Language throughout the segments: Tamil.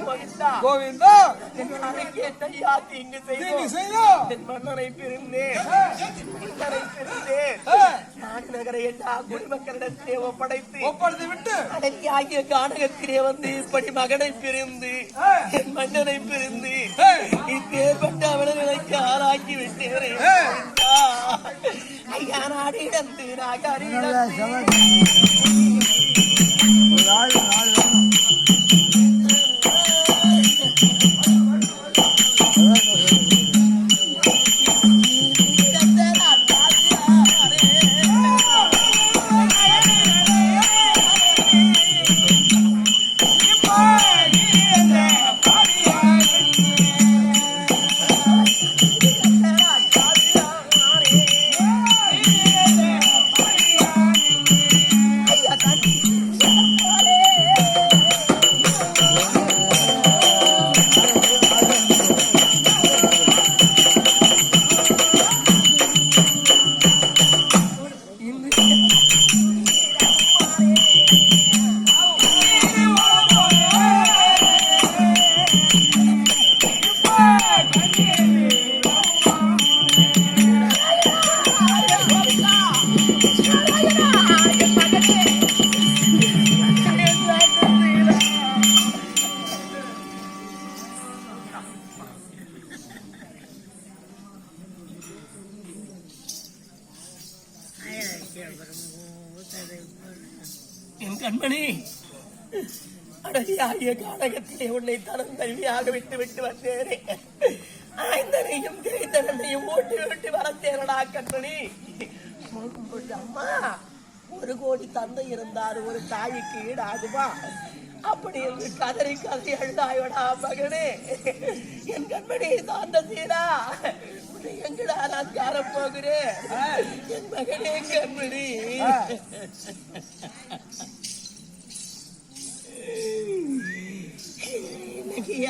கோவிந்தா. என் மன்னரை பிரிந்தேன் மன்னரை பிரிந்தேன் நாடு நகர எல்லா குடிமக்களிடத்திலே ஒப்படைத்து ஒப்படைத்து விட்டு. அடங்கி ஆகிய கானகத்திலே வந்து இப்படி மகனை பிரிந்து என் மன்னனை பிரிந்து இப்பேற்பட்ட அவர்களுக்கு ஆளாக்கி விட்டேனே. ஐயா நாடு இடந்து நாகாரி கூடிய கானகத்திலே உன்னை தரம் தழுவியாக விட்டு விட்டு வந்தேனே. ஆய்ந்தனையும் திரைத்தனையும் ஓட்டி விட்டு வரத்தேனடா கட்டணி அம்மா ஒரு கோடி தந்தை இருந்தார் ஒரு தாய்க்கு ஈடாகுமா? அப்படி என்று கதறி கதறி அழுதாயோடா மகனே. என் கண்மணி சாந்த சீரா எங்கடா நான் கார போகிறேன் என் மகனே கண்மணி.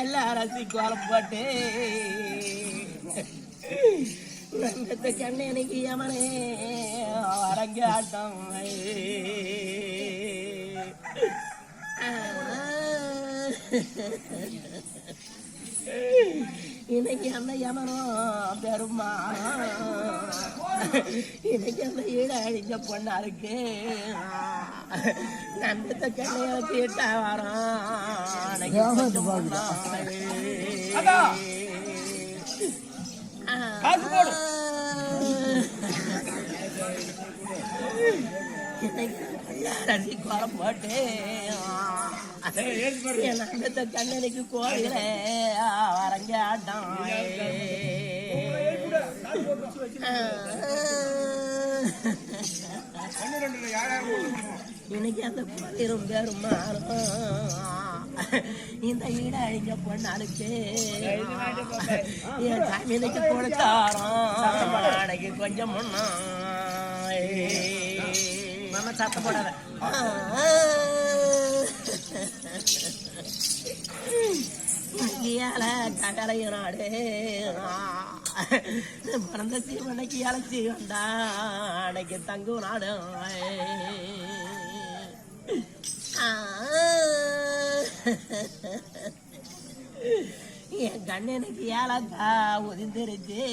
எல்லாம் ரசி கோலம் போட்டு. ரங்கத்தை கண்ணனுக்கு யமனே அரங்காட்டம் இன்னைக்கு அந்த யமனோ பெருமா? இன்னைக்கு அந்த ஈட அழிஞ்ச பொண்ணா இருக்கு. நம்பத்தை கண்ணைய தீட்டா வரோம் காசு போடு. போட்டு என் கண்ணனுக்கு கோயில வரங்க ஆட்டம் இன்னைக்கு அந்த குளிரும் பேரும் மாறும் இந்த ஈட அழிஞ்ச பொண்ணாளுக்கு. என் சாமியனுக்கு கொடுத்தாரோம் அன்னைக்கு கொஞ்சம் முன்னா நம்ம சத்தம் போடாத. இயால ககலைய நாடு பிறந்த சீவனைக்கு அழைச்சி வந்தா. அன்னைக்கு தங்கும் நாடு என் கண்ணனுக்கு ஏலக்கா உதிர்ந்துருச்சு.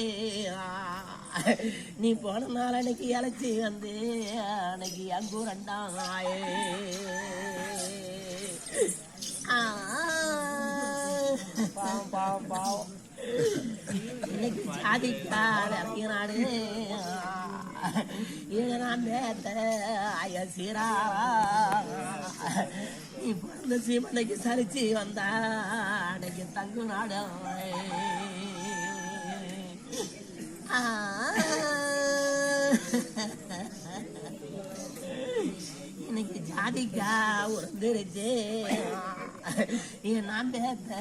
நீ போன நாள் அன்னைக்கு இழைச்சி வந்து அன்னைக்கு அங்கூரண்டாம் பாவம் பாவம் பாவம். இன்னைக்கு சாதிக்காத நாடு நான் பேத்த சீமனைக்கு சரிச்சு வந்தா அன்னைக்கு தங்கு நாடு ஆ. இன்னைக்கு ஜாதிக்கா உறந்துருச்சு. நான் பேத்த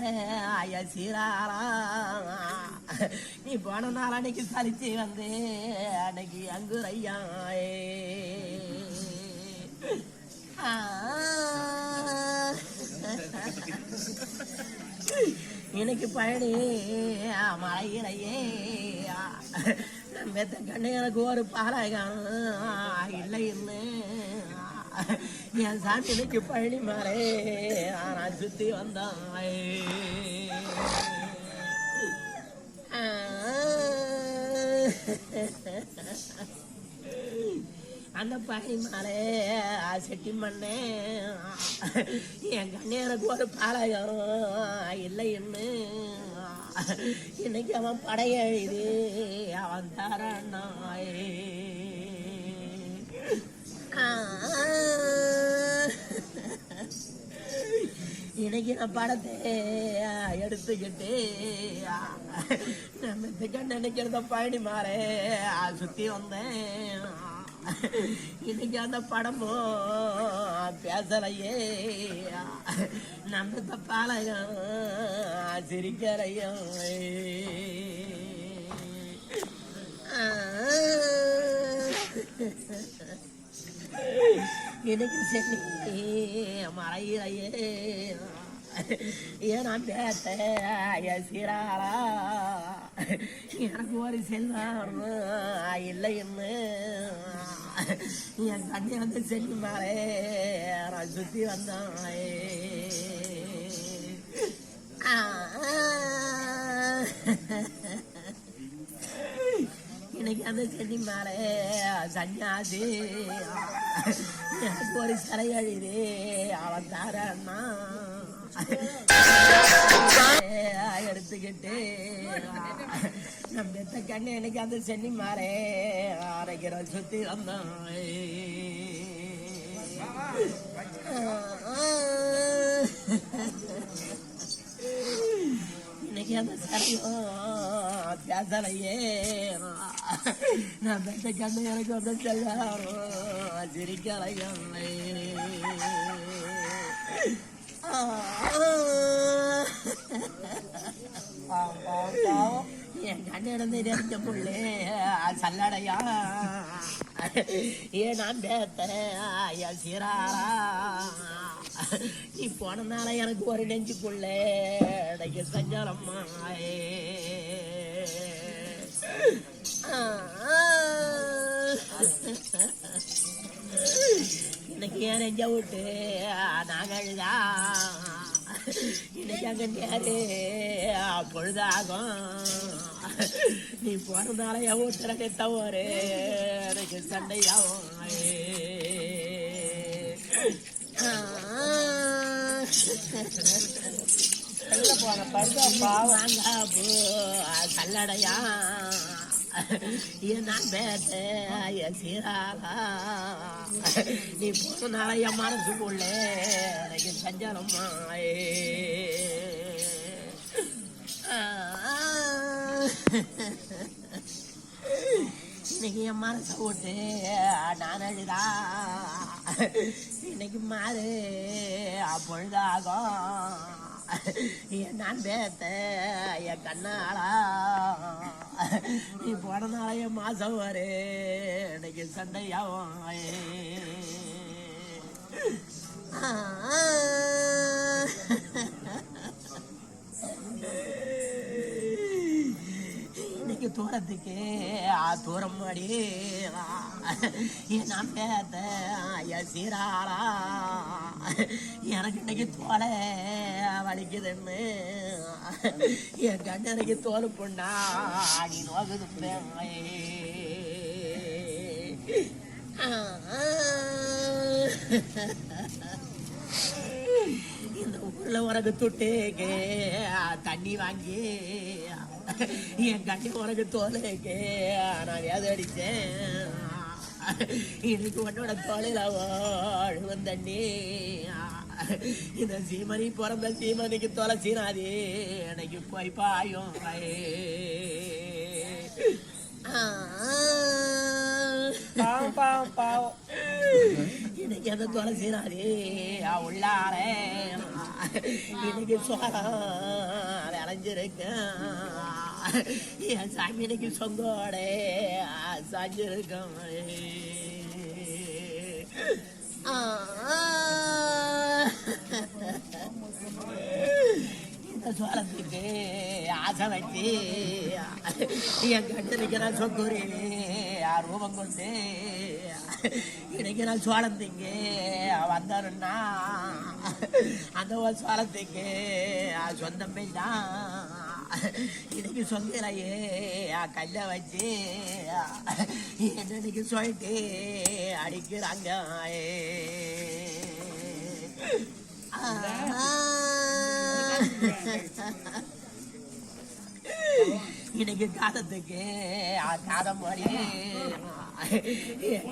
ஐயா சீராரா நீ போன நாள் அன்னைக்கு சலிச்சு வந்து அன்னைக்கு அங்கு ஐயா எனக்கு பயணி மழையிலையே மெத்த கண்ணு எனக்கு ஒரு பாலகம் இல்லை இல்லை என் சாமிக்கு பழனி மாறே நான் சுத்தி வந்தான் அந்த பழனி மாறே செட்டி மண்ணே. என் கண்ணேருக்கு ஒரு பாலகம். இல்லை என்ன இன்னைக்கு அவன் படையெழுது அவன் தரணாயே இன்னைக்கு நான் படத்தை எடுத்துக்கிட்டு நம்ம திக்கன் நினைக்கிறத பயணி மாறே சுத்தி வந்தேன் இன்னைக்கு அந்த படமும் பேசலையே நம்ம தப்பாலயம் சிரிக்கலையும் எனக்கு சரி மறையிலையே ஏன் நான் பேத்த சீராரா. எனக்கு ஒரு செல்வம் இல்லை என்ன என் தண்ணி வந்து செல்லி மாறே நான் சுத்தி வந்தான். இன்னைக்கு அந்த செடி மாறே சன்னியாசி. எனக்கு ஒரு சிறை அழிது அவன் தாரண்ணா எடுத்துக்கிட்டு நம்ம பெத்த கண்ணு எனக்கு அந்த சென்னி மாறே அரைக்கிற சுத்தி வந்தான் இன்னைக்கு அந்த சரியும் பேசலையே நான் பெற்ற கண்ணு எனக்கு வந்து செல்லாரும் சிரிக்கலையும் என் கண்ணு இருந்து புள்ளே சல்லடையா? ஏன் நான் பேத்த சீராரா நீ போனனால எனக்கு ஒரு நெஞ்சுக்குள்ள எனக்கு சஞ்சலம்மா இன்னைக்கு ஏன் நெஞ்ச விட்டு நாங்கழுதா அங்க நேரு பொழுதாகும். நீ போறதால எவ்வளோ வீட்டுல தவறு எனக்கு சண்டையாகும். வெளில போற பருந்தா பாவாங்க கல்லடையா. நான் பேத்த என் நீ போனால என் மனசுக்குள்ளே எனக்கு சஞ்சலமா இன்னைக்கு என் மனச போட்டு நான் அழுதா? இன்னைக்கு மாறு அப்பொழுதாகும் என் நான் பேத்த என் கண்ணாளா. நீ போனனால என் மாசம் வரு. இன்னைக்கு சண்டையாகும். இன்னைக்கு தூரத்துக்கு ஆ தூரம் மாடி நான் பேத்த என் சீராளா. எனக்கு இன்னைக்கு தோலை வலிக்குதுன்னு. என் கண்ணனுக்கு தோல் பொண்ணா. நீ நோக்குது இந்த உனக்கு துட்டேக்கு தண்ணி வாங்கி என் கண்ணி உனக்கு தோலைக்கு நான் வேத அடிச்சேன் இன்னைக்கு உன்னோட தோலையில அழுவன் தண்ணி. இந்த சீமனி பிறந்த சீமதிக்கு தொலை சீனாதே. எனக்கு போய் பாயும் பாவம் பாவம் பாவம். இன்னைக்கு அந்த உள்ளார. இன்னைக்கு சோழம் விளைஞ்சிருக்கேன் என் சாமி இன்னைக்கு சொந்தோட. சாஞ்சிருக்கேன் இந்த சோளத்துக்கு ஆசை வச்சு என் கண்டு நிற்கிற சொக்குரி ரூபம் கொண்டு இன்னைக்கு நான் சோளம் திங்க வந்தாருன்னா அந்த ஒரு சோளத்துக்கு சொந்தம் தான் இன்னைக்கு சொந்தலையே கல்ல வச்சு என்னைக்கு சொல்லிட்டு அடிக்கிறாங்க. இன்னைக்கு காலத்துக்கு காதம் மாதிரி.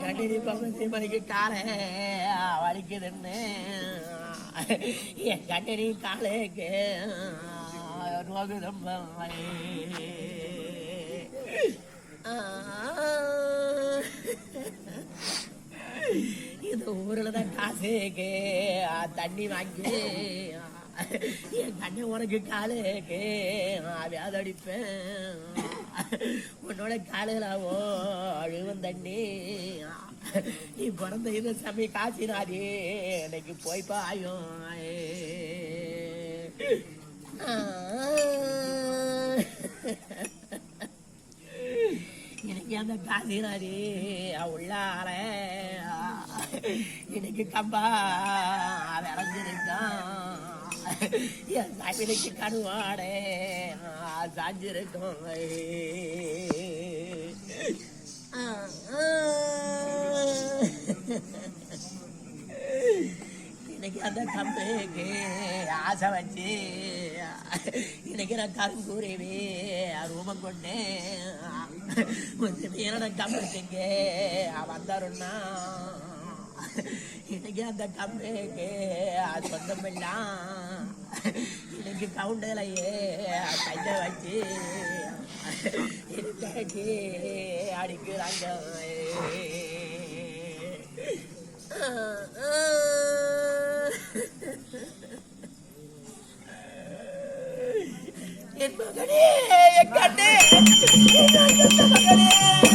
கண்டினி பகுதி மணிக்கு காலை வலிக்குதுன்னு. என் கண்டினி நோக்கு ரொம்ப இந்த ஊர்ல தான் காசுக்கு தண்ணி வாங்கி. என் கண்ணை உனக்கு காலுக்கு வியாதடிப்பேன் உன்னோட காலுகளாவோ அழுவன் தண்ணி நீ பிறந்த இந்த சமய காசினாதே எனக்கு போய் பாயும். எனக்கு அந்த காசினாடி உள்ளார. எனக்கு கம்பா விளைஞ்சிருக்கான் என் கருவாடே கடுவாடே சாஞ்சிருக்கும் இன்னைக்கு அந்த கம்புக்கு ஆசை வச்சு இன்னைக்கு நான் கருங்கூறிவே ரூபம் கொண்டு கொஞ்சம் என்னோட கம்பத்துக்கு வந்தாருன்னா இன்னைக்கு அந்த கம்புக்கு சொந்தமெல்லாம் இன்னைக்கு கவுண்டலையே கைய வச்சு இன்னைக்கு அடிக்கிறாங்க. என் மகனே என் கண்ணே என் மகனே.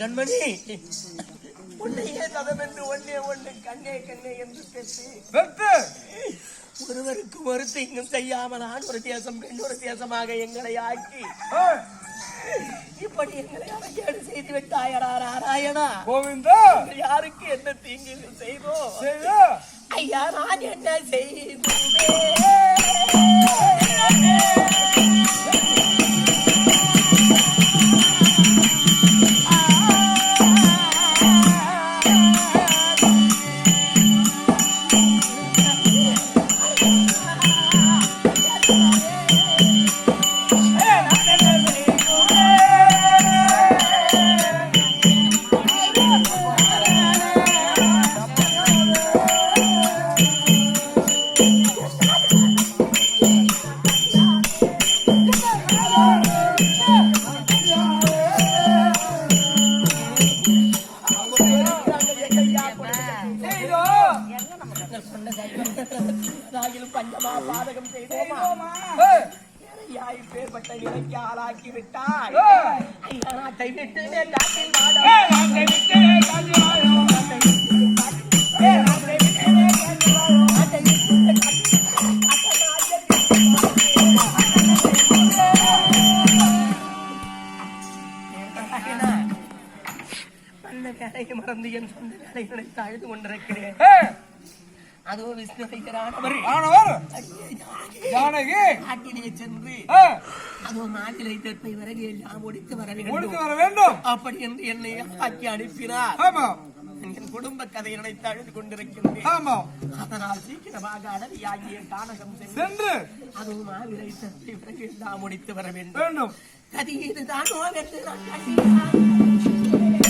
கண்மணி. உன்னையே சதம் என்று ஒன்னே ஒன்று கண்ணே கண்ணே என்று பேசி ஒருவருக்கு ஒரு தீங்கும் செய்யாமல் ஆண் ஒரு தேசம் பெண் ஒரு தேசமாக எங்களை ஆக்கி இப்படி எங்களை அவகேடு செய்து விட்டாயடா நாராயணா. கோவிந்தா. யாருக்கு என்ன தீங்கு செய்தோம் ஐயா நான் என்ன செய்தேன் வேலையை மறந்து என் சொந்த வேலைகளை அழுது கொண்டிருக்கிறேன். அதோ விஷ்ணு வைக்கிறானவர் ஆனவர். ஜானகி! காட்டிலே சென்று அதோ நாட்டிலை தெற்பை விறகு எல்லாம் முடித்து வர வேண்டும். வர வேண்டும். அப்படி என்று என்னை ஆக்கி அனுப்பினார். ஆமா. என் குடும்ப கதையை நினைத்து அழுது கொண்டிருக்கின்றேன். ஆமா. அதனால் சீக்கிரமாக அடவியாகிய கானகம் சென்று அதுவும் மாவிலை தப்பி பிறகு நான் முடித்து வர வேண்டும். வேண்டும். கதி இதுதானோ.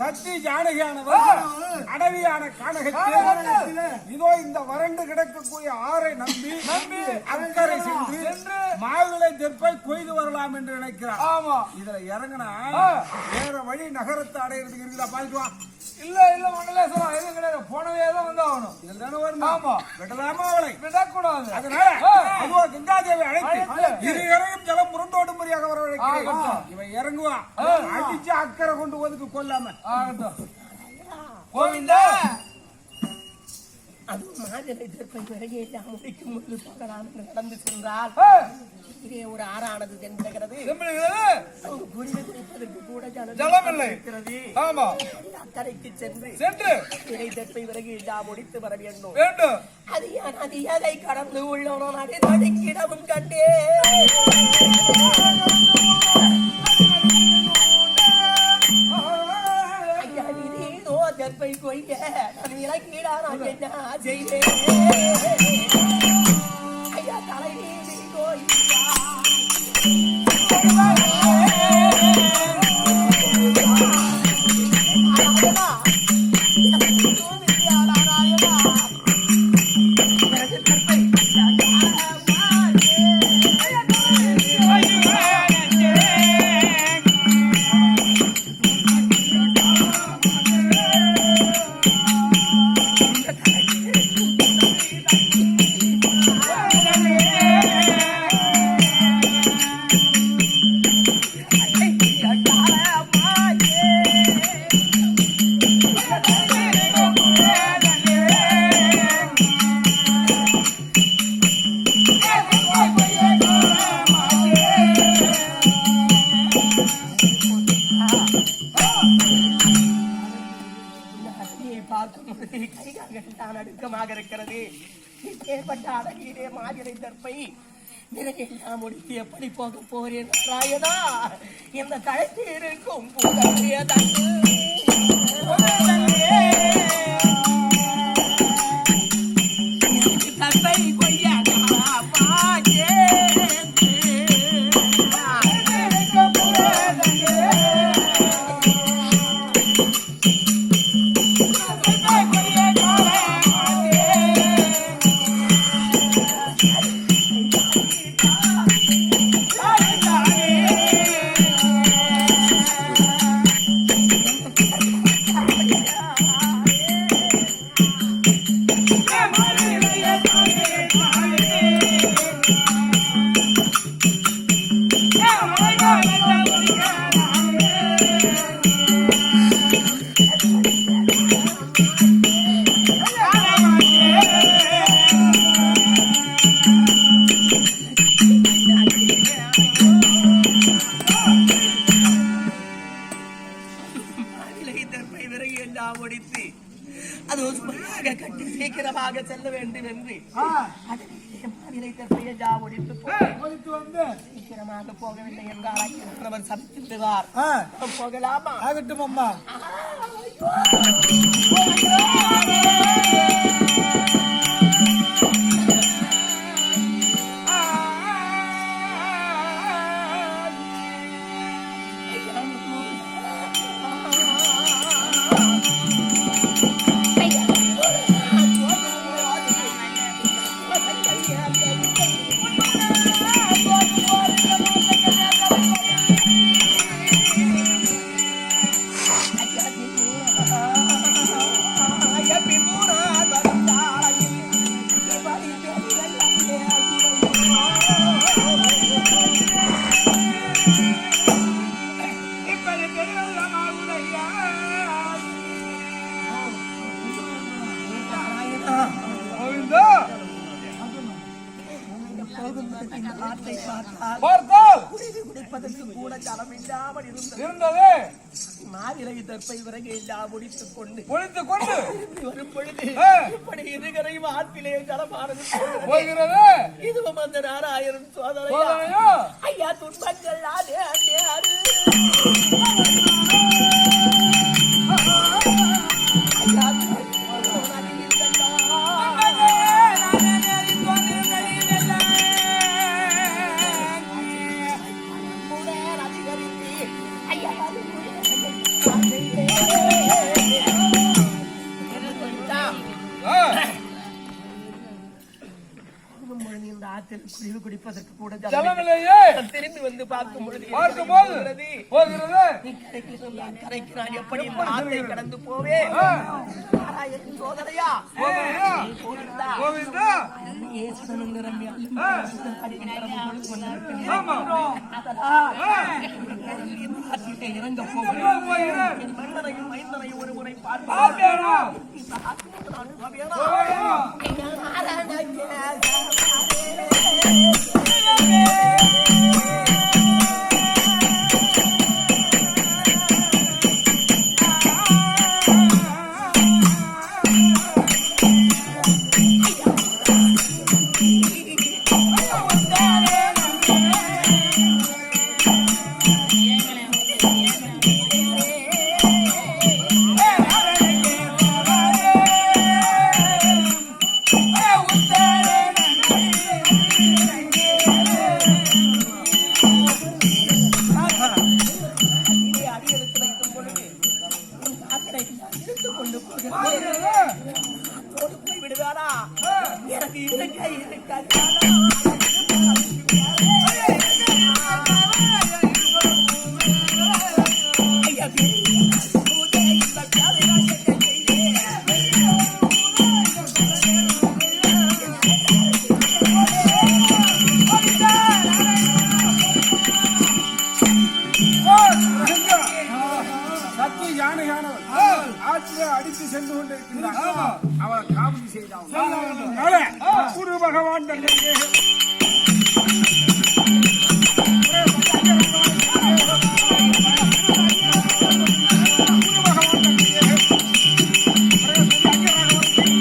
சக்தி ஜானகியானவர் அடவியான கானகத்தில் இதோ இந்த வறண்டு கிடக்கக்கூடிய ஆறை நம்பி நம்பி அக்கறை சென்று மாவிளை தெற்பை கொய்து வரலாம் என்று நினைக்கிறார். ஆமா. இதுல இறங்கினா வேற வழி நகரத்தை அடையிறதுக்கு இருக்குதா பாத்துவா இல்ல இல்ல மண்டலேசம் எதுவும் கிடையாது. போனவே தான் வந்தாகணும் இதுல தானே வரணும். ஆமா. விடலாமா அவளை விடக்கூடாது. அதனால அதுவா கங்காதேவி அழைத்து இரு இறங்கும் ஜலம் முரண்டோடும்படியாக வர வைக்கிறேன் இவன் இறங்குவான் அடிச்சு அக்கறை கொண்டு ஒதுக்கு கொல்லாம கோவிந்தா! அதுவும் மாவிலை தற்பை பிறகு எல்லாம் முடிக்கும் போது போகலாம் என்று நடந்து சென்றால் இதே ஒரு ஆறானது தென்படுகிறது. ஒரு குடிமை குடிப்பதற்கு கூட ஜலம் ஜலம் இல்லை. இருக்கிறது. ஆமா. அக்கறைக்கு சென்று சென்று. இறை தற்பை பிறகு எல்லாம் முடித்து வர வேண்டும். வேண்டும். அது யான் அது எதை கடந்து உள்ளோனோ நடு நடுக்கிடமும் கண்டே தற்பை கொய்ய நான் இறக்கிடா நான் என்ன செய்வேன்? ஐயா தலை நீதி கோயிலா பார்க்கும் பொழுது கைகால்கள் தான் அடுக்கமாக இருக்கிறது. ஏற்பட்ட அழகிலே மாதிரி தற்பை நிலையெல்லாம் முடித்து எப்படி போக போறேன் ராயதா இந்த கழுத்தில் இருக்கும் புகழிய ஆ, போகலாமா? ஆகட்டும் அம்மா ஜலம் இல்லாமல் இருந்தது இருந்தது. மாவிலை தற்பை விறகு எல்லாம் முடித்துக் கொண்டு ஒழித்துக் கொண்டு. வரும் பொழுது. இப்படி இருகரையும் ஆற்றிலே ஜலமானது போகிறது. இதுவும் அந்த நாராயணன் சோதனையா? ஐயா துன்பங்கள் ஆடே ஆடே ஆற்றில் குடிவு குடிப்பதற்கு கூட ஜலம் ஜலமில்லையே திரும்பி வந்து பார்க்கும் பொழுது பார்க்கும்போது இருக்கிறது. போகிறது. நீ கரைக்கு சொன்னால் கரைக்கு நான் எப்படி இந்த கடந்து நாராயணன் சோதனையா? கோவிந்தா கோவிந்தா இறங்க போகிறேன் ஒரு முறை பார்ப்பேன். beleza. எனக்கு இருக்க இருக்க சத்து